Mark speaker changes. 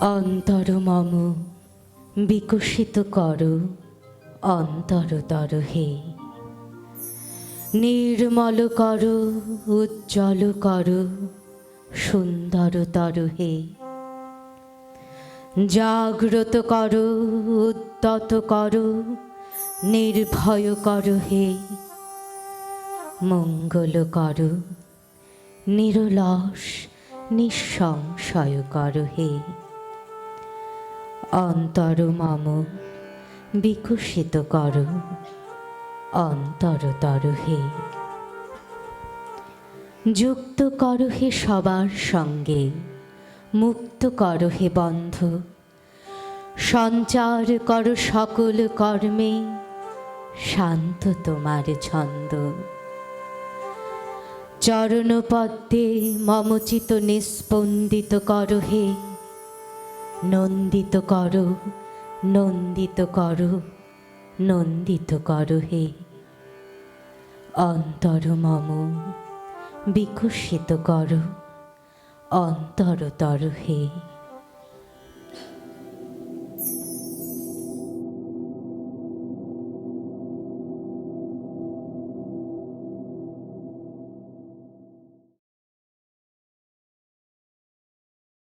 Speaker 1: অন্তর মম, বিকশিত কর অন্তরতর হে। নির্মল কর, উজ্জ্বল কর সুন্দরতর হে। জাগ্রত কর, উদ্যত কর, নির্ভয় কর হে। মঙ্গল কর, নিরলস, নিঃসংশয় কর হে। অন্তর মম, বিকশিত কর। অন্তরতর হে। যুক্ত কর হে সবার সঙ্গে, মুক্ত কর হে বন্ধ। সঞ্চার কর সকল কর্মে, শান্ত তোমার ছন্দ। চরণপদ্মে মমচিত নিস্পন্দিত কর হে। নন্দিত করো নন্দিত কর নন্দিত করো হে। অন্তর মম বিকশিত কর অন্তরতর হে।